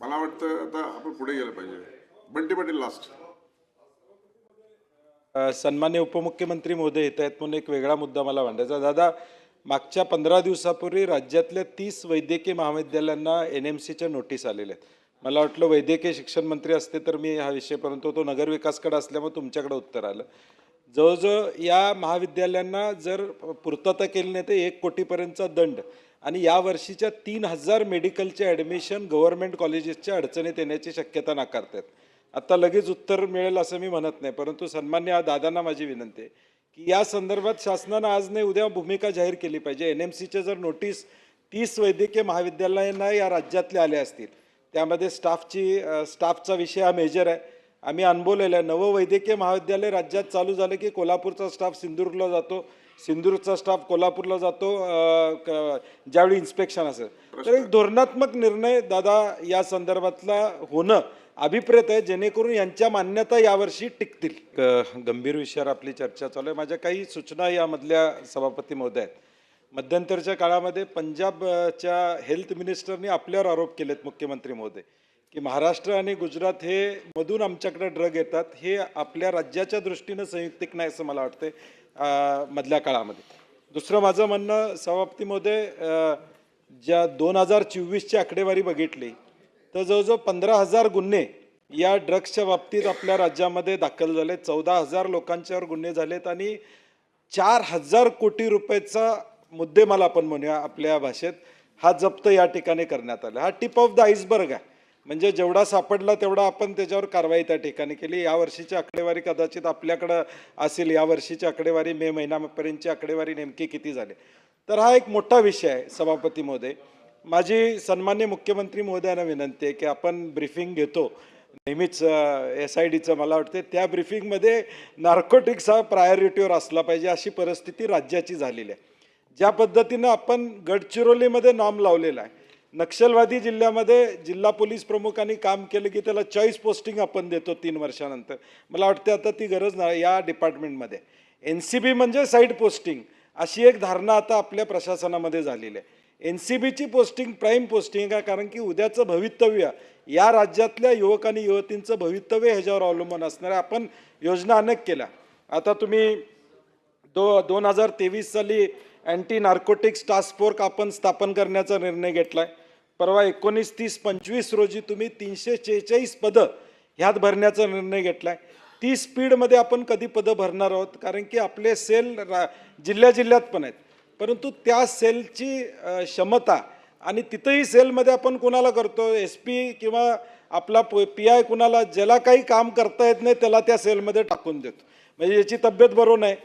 मला वाटतं आता आपण पुढे गेलं पाहिजे. बंटी पाटील लास्ट सन्मान्य उपमुख्यमंत्री महोदय येत आहेत म्हणून एक वेगळा मुद्दा मला मांडायचा. दादा मागच्या पंधरा दिवसापूर्वी राज्यातल्या तीस वैद्यकीय महाविद्यालयांना एन एम सीच्या नोटीस आलेल्या आहेत. मला वाटलं वैद्यकीय शिक्षण मंत्री असते तर मी हा विषय परंतु तो नगरविकासकडे असल्यामुळे तुमच्याकडे उत्तर आलं. जवळजवळ या महाविद्यालयांना जर पूर्तता केली नाही तर एक कोटीपर्यंतचा दंड. आणि या वर्षीच्या तीन हजार मेडिकलचे ॲडमिशन गव्हर्नमेंट कॉलेजेसच्या अडचणीत येण्याची शक्यता नाकारतात. आत्ता लगेच उत्तर मिळेल असं मी म्हणत नाही परंतु सन्मान्य दादांना माझी विनंती आहे की या संदर्भात शासनानं आज नाही उद्या भूमिका जाहीर केली पाहिजे. एन एम सीच्या जर नोटीस तीस वैद्यकीय महाविद्यालयांना या राज्यातले आले असतील त्यामध्ये स्टाफची स्टाफचा विषय हा मेजर आहे. आम्ही अनुभवलेलं आहे. नवं वैद्यकीय महाविद्यालय राज्यात चालू झालं की कोल्हापूरचा स्टाफ सिंधुदुर्गला जातो. सिंधुदुर्गचा स्टाफ कोल्हापूरला जातो ज्यावेळी इन्स्पेक्शन असेल. तर एक धोरणात्मक निर्णय दादा या संदर्भातला होणं अभिप्रेत आहे जेणेकरून यांच्या मान्यता यावर्षी टिकतील. गंभीर विषयावर आपली चर्चा चालू आहे. माझ्या काही सूचना यामधल्या सभापती महोदय आहेत मध्यंतरच्या काळामध्ये पंजाबच्या हेल्थ मिनिस्टरनी आपल्यावर आरोप केलेत मुख्यमंत्री महोदय की महाराष्ट्र आणि गुजरात हे मधून आमच्याकडे ड्रग येतात. हे आपल्या राज्याच्या दृष्टीनं संयुक्तिक नाही असं मला वाटतं मधल्या काळामध्ये. दुसरं माझं म्हणणं सभापती ज्या दोन हजार चोवीसची आकडेवारी बघितली तर जवळजवळ पंधरा हजार गुन्हे या ड्रग्सच्या बाबतीत आपल्या राज्यामध्ये दाखल झाले चौदा हजार लोकांच्यावर गुन्हे झालेत आणि चार हजार कोटी रुपयाचा मुद्देमाल आपण म्हणूया आपल्या भाषेत. हा जप्त या ठिकाणी करण्यात आला. हा टिप ऑफ द आईसबर्ग आहे. म्हणजे जेवढा सापडला तेवढा आपण त्याच्यावर कारवाई त्या ठिकाणी केली. या वर्षीची आकडेवारी कदाचित आपल्याकडं असेल. या वर्षीची आकडेवारी मे महिन्यापर्यंतची आकडेवारी नेमकी किती झाली? तर हा एक मोठा विषय आहे सभापती महोदय. माझी सन्मान्य मुख्यमंत्री महोदयांना विनंती आहे की आपण ब्रिफिंग घेतो. नेहमीच एस आय डीचं मला वाटते त्या ब्रिफिंगमध्ये नार्कोटिक्स हा प्रायोरिटीवर असला पाहिजे अशी परिस्थिती राज्याची झालेली आहे. ज्या पद्धतीनं आपण गडचिरोलीमध्ये नॉम लावलेला आहे नक्षलवादी जिल्ह्यामध्ये जिल्हा पोलीस प्रमुखांनी काम केलं की त्याला चॉईस पोस्टिंग आपण देतो तीन वर्षानंतर. मला वाटते आता ती गरज नाही या डिपार्टमेंटमध्ये एन सी बी म्हणजे साईड पोस्टिंग अशी एक धारणा आता आपल्या प्रशासनामध्ये झालेली आहे. एन सी बीची पोस्टिंग प्राईम पोस्टिंग आहे कारण की उद्याचं भवितव्य या राज्यातल्या युवक आणि युवतींचं भवितव्य ह्याच्यावर अवलंबून असणार आहे. आपण योजना अनेक केल्या. आता तुम्ही दो दोन हजार तेवीस साली अँटी नार्कोटिक्स टास्क फोर्स आपण स्थापन करण्याचा निर्णय घेतला आहे परवा एकोणीस तीस पंचवीस रोजी तुम्ही तीनशे शेहेचाळीस पदं ह्यात भरण्याचा निर्णय घेतला आहे ती स्पीडमध्ये आपण कधी पदं भरणार आहोत? कारण की आपले सेल रा जिल्ह्या जिल्ह्यात पण आहेत. परंतु त्या सेलची क्षमता आणि तिथंही सेलमध्ये आपण कोणाला करतो? एस पी किंवा आपला पी आय कुणाला ज्याला काही काम करता येत नाही त्याला त्या सेलमध्ये टाकून देतो. म्हणजे याची तब्येत बरोबर नाही.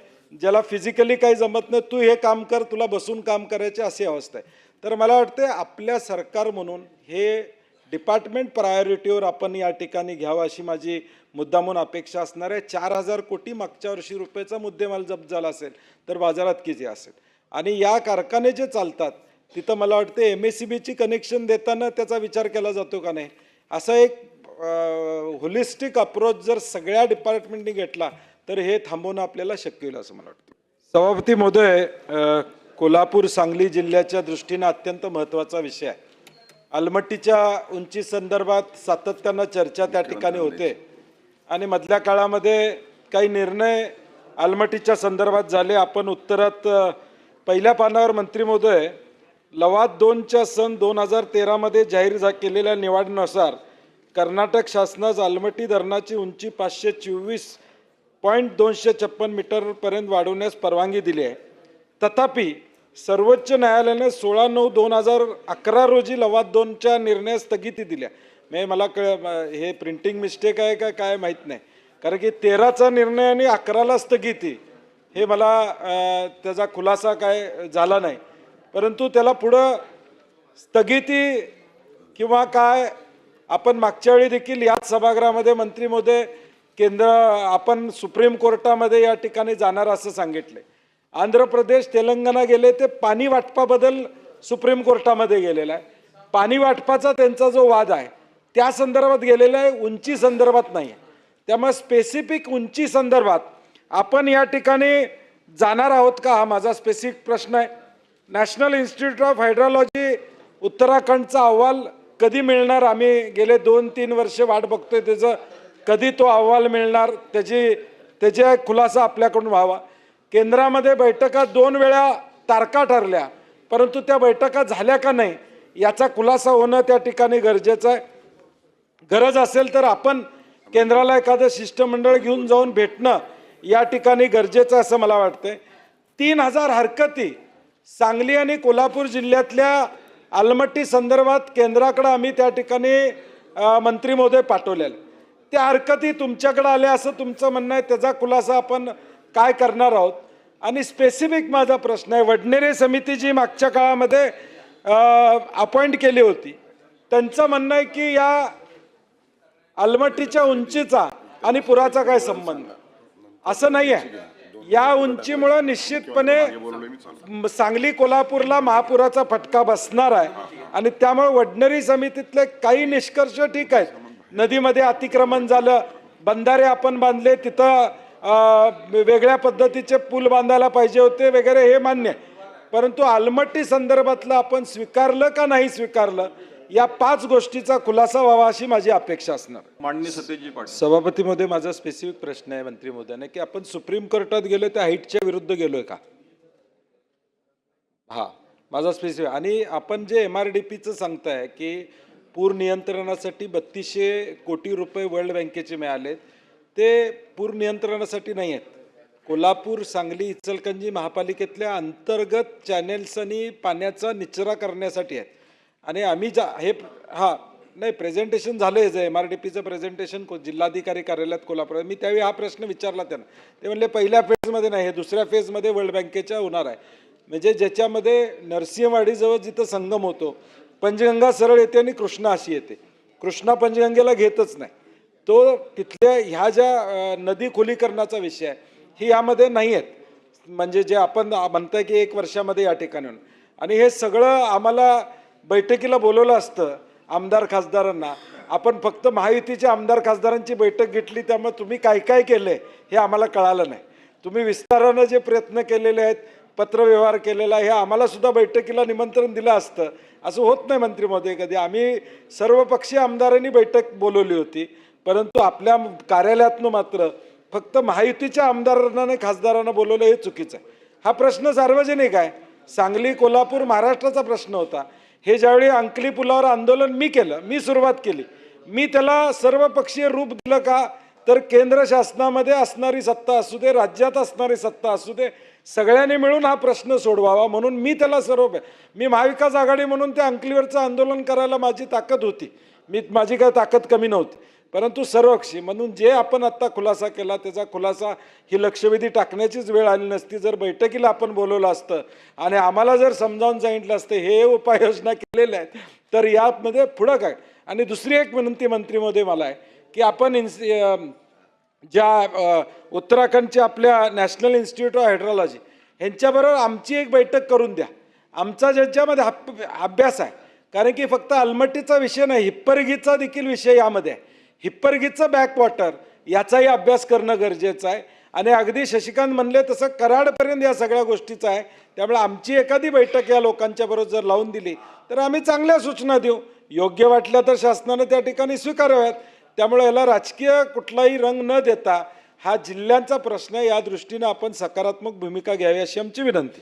ज्याला फिजिकली काही जमत नाही तू हे काम कर तुला बसून काम करायची अशी अवस्था आहे. तर मला वाटते आपल्या सरकार म्हणून हे डिपार्टमेंट प्रायोरिटीवर आपण या ठिकाणी घ्यावं अशी माझी मुद्दामून अपेक्षा असणार आहे. चार हजार कोटी मागच्या वर्षी रुपयाचा मुद्देमाल जप्त झाला असेल तर बाजारात किती असेल? आणि या कारखाने जे चालतात तिथं मला वाटते एम एस सी बीची कनेक्शन देताना त्याचा विचार केला जातो का नाही? असा एक होलिस्टिक अप्रोच जर सगळ्या डिपार्टमेंटनी घेतला तर हे थांबवणं आपल्याला शक्य होईल असं मला वाटतं सभापती महोदय कोल्हापूर सांगली जिल्ह्याच्या दृष्टीनं अत्यंत महत्त्वाचा विषय आहे. अलमट्टीच्या उंची संदर्भात सातत्यानं चर्चा त्या ठिकाणी होते. आणि मधल्या काळामध्ये काही निर्णय अलमट्टीच्या संदर्भात झाले. आपण उत्तरात पहिल्या पानावर मंत्री महोदय लवाद दोनच्या सन दोन हजार तेरामध्ये जाहीर झा केलेल्या निवडीनुसार कर्नाटक शासनास आलमटी धरणाची उंची पाचशे चोवीस पॉईंट दोनशे छप्पन मीटरपर्यंत वाढवण्यास परवानगी दिली आहे. तथापि सर्वोच्च न्यायालयाने सोळा नऊ दोन हजार अकरा रोजी लवाद दोनच्या निर्णय स्थगिती दिल्या. म्हणजे मला कळ हे प्रिंटिंग मिस्टेक आहे का काय माहीत नाही. कारण की तेराचा निर्णय आणि अकराला स्थगिती हे मला त्याचा खुलासा काय झाला नाही. परंतु त्याला पुढं स्थगिती किंवा काय आपण मागच्या वेळी देखील याच सभागृहामध्ये मंत्री केंद्र आपण सुप्रीम कोर्टामध्ये या ठिकाणी जाणार असं सांगितले आंध्र प्रदेश तेलंगणा गेले ते पाणी वाटपाबद्दल सुप्रीम कोर्टामध्ये गेलेला आहे. पाणी वाटपाचा त्यांचा जो वाद आहे त्या संदर्भात गेलेला आहे उंची संदर्भात नाही आहे. त्यामुळे स्पेसिफिक उंची संदर्भात आपण या ठिकाणी जाणार आहोत का हा माझा स्पेसिफिक प्रश्न आहे. नॅशनल इन्स्टिट्यूट ऑफ हायड्रॉलॉजी उत्तराखंडचा अहवाल कधी मिळणार? आम्ही गेले दोन तीन वर्ष वाट बघतोय त्याचं कधी तो अहवाल मिळणार? त्याची त्याचा खुलासा आपल्याकडून व्हावा. केंद्रामध्ये बैठका दोन वेळा तारखा ठरल्या. परंतु त्या बैठका झाल्या का नाही याचा खुलासा होणं त्या ठिकाणी गरजेचं आहे. गरज असेल तर आपण केंद्राला एखादं शिष्टमंडळ घेऊन जाऊन भेटणं या ठिकाणी गरजेचं आहे असं मला वाटतंय. तीन हजार हरकती सांगली आणि कोल्हापूर जिल्ह्यातल्या आलमट्टी संदर्भात केंद्राकडं आम्ही त्या ठिकाणी मंत्री महोदय पाठवलेले. त्या हरकती तुमच्याकडं आल्या असं तुमचं म्हणणं आहे त्याचा खुलासा आपण काय करणार आहोत? आणि स्पेसिफिक माझा प्रश्न आहे. वडनेरे समिती जी मागच्या काळामध्ये अपॉइंट केली होती. त्यांचं म्हणणं आहे की या अलमट्टीच्या उंचीचा आणि पुराचा काय संबंध? असं नाही आहे. या उंचीमुळं निश्चितपणे सांगली कोल्हापूरला महापुराचा फटका बसणार आहे. आणि त्यामुळे वडनेरी समितीतले काही निष्कर्ष ठीक आहेत. नदीमध्ये अतिक्रमण झालं. बंधारे आपण बांधले. तिथं वेगळ्या पद्धतीचे पूल बांधायला पाहिजे होते वगैरे हे मान्य आहे. परंतु आलमट्टी संदर्भातलं आपण स्वीकारलं का नाही स्वीकारलं या पाच गोष्टीचा खुलासा व्हावा अशी माझी अपेक्षा असणार. मांडणी सत्यजित पाटील. सभापतीमध्ये माझा स्पेसिफिक प्रश्न आहे मंत्री महोदयाने की आपण सुप्रीम कोर्टात गेलोय त्या हाईटच्या विरुद्ध गेलोय का? हा माझा स्पेसिफिक आणि आपण जे एम आर डी पीचं सांगताय की पूर नियंत्रणासाठी बत्तीसशे कोटी रुपये वर्ल्ड बँकेचे मिळाले ते पूर नियंत्रणासाठी नाही आहेत. कोल्हापूर सांगली इचलकंजी महापालिकेतल्या अंतर्गत चॅनेल्सनी पाण्याचा निचरा करण्यासाठी आहेत. आणि आम्ही जा हे हां नाही प्रेझेंटेशन झालं आहे एम आर डी पीचं प्रेझेंटेशन को जिल्हाधिकारी कार्यालयात कोल्हापूर मी त्यावेळी हा प्रश्न विचारला त्यांना. ते म्हणले पहिल्या फेजमध्ये नाही हे दुसऱ्या फेजमध्ये वर्ल्ड बँकेच्या होणार आहे. म्हणजे ज्याच्यामध्ये नरसिंहवाडीजवळ जिथं संगम होतो पंचगंगा सरळ येते आणि कृष्णा अशी येते. कृष्णा पंचगंगेला घेतच नाही. तो तिथल्या ह्या ज्या नदी खोलीकरणाचा विषय आहे ही यामध्ये नाही आहेत म्हणजे जे आपण म्हणताय की एक वर्षामध्ये या ठिकाणी आणि हे सगळं आम्हाला बैठकीला बोलवलं असतं आमदार खासदारांना. आपण फक्त महायुतीच्या आमदार खासदारांची बैठक घेतली त्यामुळे तुम्ही काय काय केलंय हे आम्हाला कळालं नाही. तुम्ही विस्तारानं जे प्रयत्न केलेले आहेत पत्रव्यवहार केलेला आहे हे आम्हालासुद्धा बैठकीला निमंत्रण दिलं असतं. असं होत नाही मंत्री महोदय कधी. आम्ही सर्वपक्षीय आमदारांनी बैठक बोलवली होती. परंतु आपल्या कार्यालयातनं मात्र फक्त महायुतीच्या आमदारांना आणि खासदारांना बोलवलं हे चुकीचं आहे. हा प्रश्न सार्वजनिक आहे. सांगली कोल्हापूर महाराष्ट्राचा प्रश्न होता. हे ज्यावेळी अंकली पुलावर आंदोलन मी केलं मी सुरुवात केली मी त्याला सर्वपक्षीय रूप दिलं का? तर केंद्र शासनामध्ये असणारी सत्ता असू दे राज्यात असणारी सत्ता असू दे सगळ्यांनी मिळून हा प्रश्न सोडवावा म्हणून मी त्याला सर्व मी महाविकास आघाडी म्हणून त्या अंकलीवरचं आंदोलन करायला माझी ताकद होती. मी माझी काय ताकद कमी नव्हती. परंतु सर्वक्षी म्हणून जे आपण आत्ता खुलासा केला त्याचा खुलासा ही लक्षवेधी टाकण्याचीच वेळ आली नसती. जर बैठकीला आपण बोलवलं असतं आणि आम्हाला जर समजावून सांगितलं असतं हे उपाययोजना केलेल्या आहेत तर यामध्ये पुढं काय आणि दुसरी एक विनंती मंत्रीमध्ये मला आहे की आपण इन्स ज्या उत्तराखंडच्या आपल्या नॅशनल इन्स्टिट्यूट ऑफ हायड्रॉलॉजी ह्यांच्याबरोबर आमची एक बैठक करून द्या. आमचा ज्याच्यामध्ये अभ्यास आहे. कारण की फक्त अलमट्टीचा विषय नाही हिप्परगीचा देखील विषय यामध्ये आहे. हिप्परगीचं बॅकवॉटर याचाही अभ्यास करणं गरजेचं आहे. आणि अगदी शशिकांत म्हणले तसं कराडपर्यंत या सगळ्या गोष्टीचं आहे. त्यामुळे आमची एखादी बैठक या लोकांच्या बरोबर जर लावून दिली तर आम्ही चांगल्या सूचना देऊ. योग्य वाटल्या तर शासनानं त्या ठिकाणी स्वीकाराव्यात. त्यामुळे याला राजकीय कुठलाही रंग न देता हा जिल्ह्यांचा प्रश्न आहे या दृष्टीनं आपण सकारात्मक भूमिका घ्यावी अशी आमची विनंती.